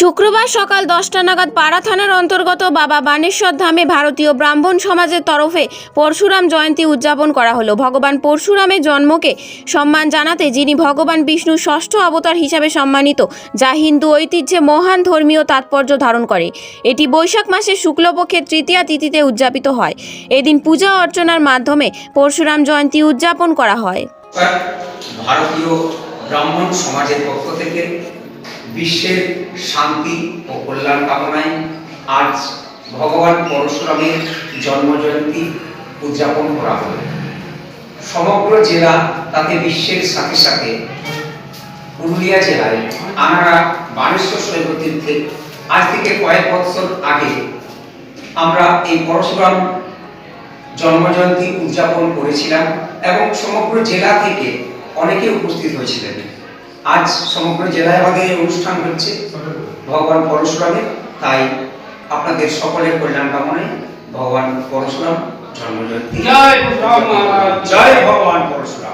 শুক্রবার সকাল দশটা নাগাদ পাড়া থানার অন্তর্গত বাবা বানেশ্বর ধামে ভারতীয় ব্রাহ্মণ সমাজের তরফে পরশুরাম জয়ন্তী উদযাপন করা হলো। ভগবান পরশুরামের জন্মকে সম্মান জানাতে যিনি ভগবান বিষ্ণুর ষষ্ঠ অবতার হিসাবে সম্মানিত, যা হিন্দু ঐতিহ্যে মহান ধর্মীয় তাৎপর্য ধারণ করে। এটি বৈশাখ মাসের শুক্লপক্ষের তৃতীয়া তিথিতে উদযাপিত হয়। এদিন পূজা অর্চনার মাধ্যমে পরশুরাম জয়ন্তী উদযাপন করা হয়। ভারতীয় ব্রাহ্মণ সমাজের পক্ষ থেকে বিশ্বের শান্তি ও কল্যাণ কামনায় আজ ভগবান পরশুরামের জন্মজয়ন্তী উদযাপন করা হল। সমগ্র জেলা তাতে বিশ্বের সাথে সাথে পুরুলিয়া জেলায় আনারা বানেশ্বর শৈবতীর্থে আজ থেকে কয়েক বছর আগে আমরা এই পরশুরাম জন্মজয়ন্তী উদযাপন করেছিলাম এবং সমগ্র জেলা থেকে অনেকে উপস্থিত হয়েছিলেন। আজ সমগ্র জেলায় ভাগে অনুষ্ঠান হচ্ছে। ভগবান পরশুরামের। তাই আপনাদের সকলের কল্যাণ কামনায় ভগবান পরশুরাম জন্মজয়ন্তী। জয় ভগবান পরশুরাম।